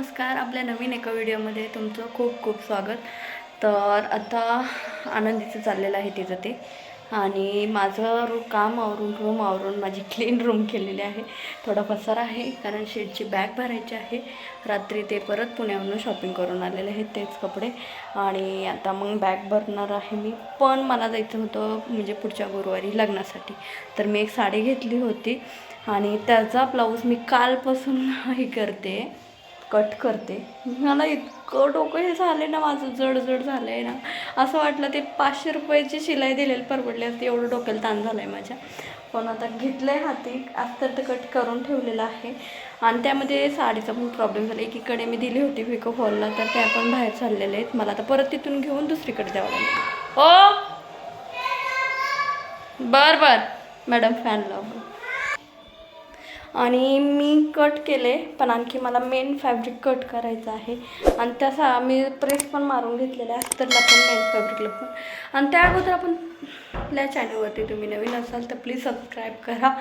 नमस्कार आपल्या नवीन एका व्हिडिओमध्ये तुमचं खूप खूप स्वागत. तर आता आनंदीचं चाललेलं आहे तिचं ते. आणि माझं रू काम आवरून रूम आवरून माझी क्लीन रूम केलेली आहे. थोडा पसारा आहे कारण शेडची बॅग भरायची आहे. रात्री ते परत पुण्यावरून शॉपिंग करून आलेले आहेत तेच कपडे. आणि आता मग बॅग भरणार आहे मी. पण मला जायचं होतं म्हणजे पुढच्या गुरुवारी लग्नासाठी. तर मी एक साडी घेतली होती. आणि त्याचा ब्लाऊज मी कालपासून हे करते. कट करते. मला इतकं डोकं हे झाले ना माझं जड जड झालं आहे ना. असं वाटलं ते पाचशे रुपयाची शिलाई दिलेली परवडली असते एवढं डोक्याला ताण झालं आहे माझ्या. पण आता घेतलं आहे हाती आफ्टर ते कट करून ठेवलेलं आहे. आणि त्यामध्ये साडीचा पण प्रॉब्लेम झाला. एकीकडे मी दिली होती विको हॉलला तर त्या पण बाहेर चाललेले आहेत. मला आता परत तिथून घेऊन दुसरीकडे द्यावं लागेल. हो बर बर. मॅडम फॅन लावून आणि मी कट केले पण आणखी मला मेन फॅब्रिक कट करायचं आहे. आणि त्याचा मी प्रेस पण मारून घेतलेला आहे अस्तरला पण मेन फॅब्रिकला पण. आणि त्या अगोदर आपण आपल्या चॅनलवरती तुम्ही नवीन असाल तर प्लीज सबस्क्राईब करा.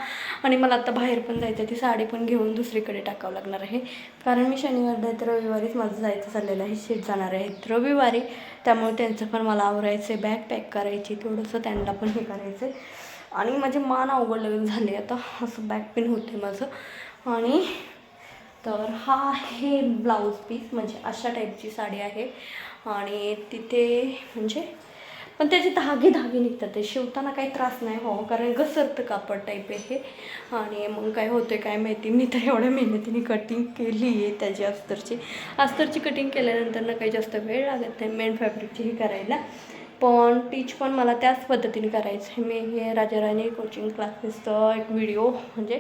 आणि मला आता बाहेर पण जायचं आहे ती साडी पण घेऊन दुसरीकडे टाकावं लागणार आहे. कारण मी शनिवार नाही तर रविवारीच माझं जायचं चाललेलं आहे शेत जाणार आहे. रविवारी त्यामुळे त्यांचं पण मला आवरायचं आहे बॅग पॅक करायची थोडंसं त्यांना पण हे करायचं आहे आणि माझे मान अवघड झाले. आता असं बॅक पेन होते माझं. आणि तर हा आहे ब्लाऊज पीस म्हणजे अशा टाईपची साडी आहे. आणि तिथे म्हणजे पण त्याचे धागे धागे निघतात. ते शिवताना काही त्रास नाही हो कारण घसरतं कापड टाईप आहे हे. आणि मग काय होतं काय माहिती? मी तर एवढ्या मेहनतीने कटिंग केली आहे त्याची अस्तरची. अस्तरची कटिंग केल्यानंतर ना काही जास्त वेळ लागत नाही. मेन फॅब्रिकची हे करायला. पण टीच पण मला त्याच पद्धतीने करायचं आहे मी हे राजाराणी कोचिंग क्लासेसचा एक व्हिडिओ म्हणजे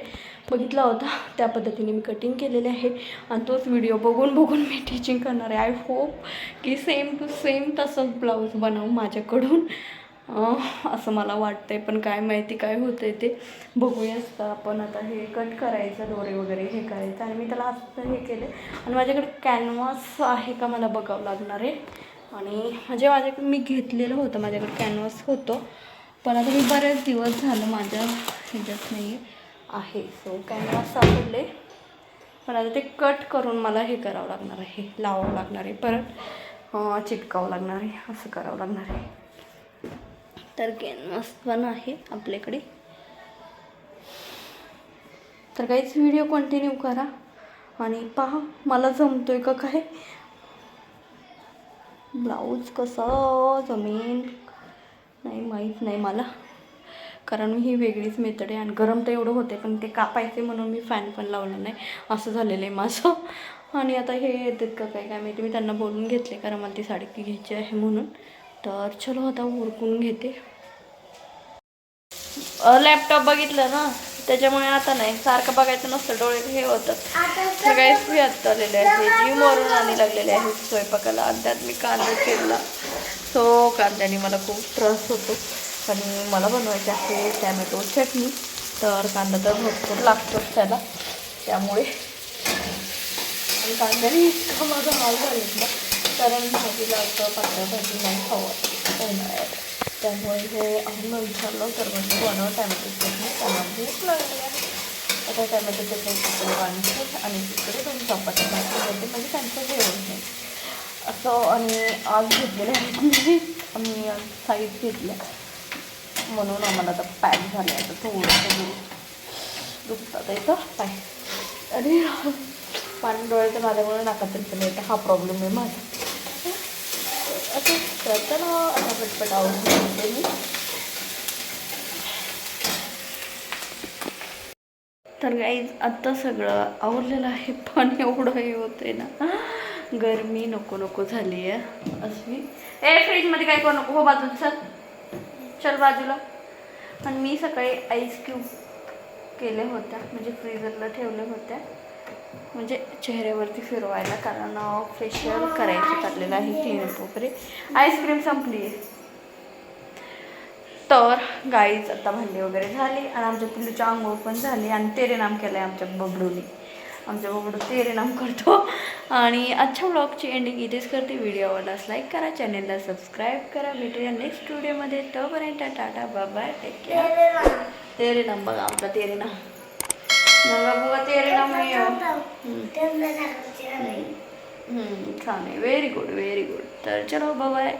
बघितला होता. त्या पद्धतीने मी कटिंग केलेले आहे. आणि तोच व्हिडिओ बघून बघून मी टीचिंग करणार आहे. आय होप की सेम टू सेम तसंच ब्लाऊज बनवू माझ्याकडून. असं मला वाटतं आहे पण काय माहिती काय होतं आहे ते. बघूयाच तर आपण आता हे कट करायचं दोरे वगैरे हे करायचं. आणि मी त्याला असं हे केलं आणि माझ्याकडे कॅनव्हास आहे का मला बघावं लागणार आहे. आणि म्हणजे माझ्याकडे मी घेतलेलं होतं माझ्याकडे कॅनव्हास होतं पण आता मी बरेच दिवस झालं माझ्या ह्याच्यात नाही आहे. सो कॅनव्हास सापडले. पण आता ते कट करून मला हे करावं लागणार आहे. लावावं लागणार आहे. परत चिटकावं लागणार आहे. असं करावं लागणार आहे. तर कॅनव्हास पण आहे आपल्याकडे. तर काहीच व्हिडिओ कंटिन्यू करा. आणि पहा मला जमतो आहे का काय? ब्लाऊज कसं जमेन? नाही माहीत नाही मला. कारण ही वेगळीच मेथड आहे आणि गरम तर एवढं होते पण ते कापायचे म्हणून मी फॅन पण लावला नाही. असं झालेलं आहे माझं. आणि आता हे येतात का काय काय माहिती? मी त्यांना बोलून घेतले कारण मला ती साडी घ्यायची आहे म्हणून. तर चलो आता उरकून घेते. लॅपटॉप बघितलं ना? त्याच्यामुळे आता नाही सारखं बघायचं नसतं डोळे हे होतं. सगळ्याच मी आता आलेले आहे जिमवरून आणि लागलेले आहे स्वयंपाकाला आणि त्यात मी कांदा चिरला. सो कांद्याने मला खूप त्रास होतो. आणि मला बनवायचे आहे टॅमॅटो चटणी तर कांदा तर भरपूर लागतोच त्याला. त्यामुळे आणि कांद्याने इतका माझा हाल झाले ना कारण भाजीला असं पातळ भाजी नाही खावं. उन्हाळ्यात. त्यामुळे हे अजून विचारलं तर म्हणजे बनव टॅमॅटो चटणी त्यामध्ये भूक आहे आता टॅमॅटो चटणी तिकडे बांधते आणि तिकडे दोन चपात्या भाजी म्हणजे त्यांचं जेवण आहे. असं आणि आज घेतलेले आहे आम्ही. आज साईज घेतल्या. म्हणून आम्हाला आता पॅक झाले आता थोडंसं दुखतात येतं पाय. आणि पाणी डोळ्याचं माझ्यामुळे नाकात तरी येतं हा प्रॉब्लेम आहे माझा. तर चला आता पटपट आवडून घेते मी. तर गाईज आत्ता सगळं आवरलेलं आहे पण एवढं हे होतंय ना. गरमी नको नको झाली आहे. अशी. ए फ्रीजमध्ये काय करू नको? हो बाजूला चल. चल बाजूला. आणि मी सकाळी आईस क्यूब केले होत्या. म्हणजे फ्रीजरला ठेवल्या होत्या. म्हणजे चेहऱ्यावरती फिरवायला कारण फेशियल करायचं चाललेलं आहे क्लिनिक वगैरे. आईस्क्रीम संपली. तर गाईच आता भांडी वगैरे झाली आणि आमच्या पिल्लूच्या आंघोळ पण झाली आणि तेरे नाम केलं आहे आमच्या बबडूने आमच्या बबडू तेरे नाम करतो. आणि आजच्या ब्लॉगची एंडिंग इथेच करते. व्हिडिओ आवडल्यास लाईक करा चॅनेलला सबस्क्राईब करा. भेटूया नेक्स्ट व्हिडिओमध्ये तोपर्यंत टाटा bye take care Tere Naam बघा आमचा तेरे नाम. मग बुवा तेरे हम्म, छान आहे व्हेरी गुड व्हेरी गुड तर चलो बाय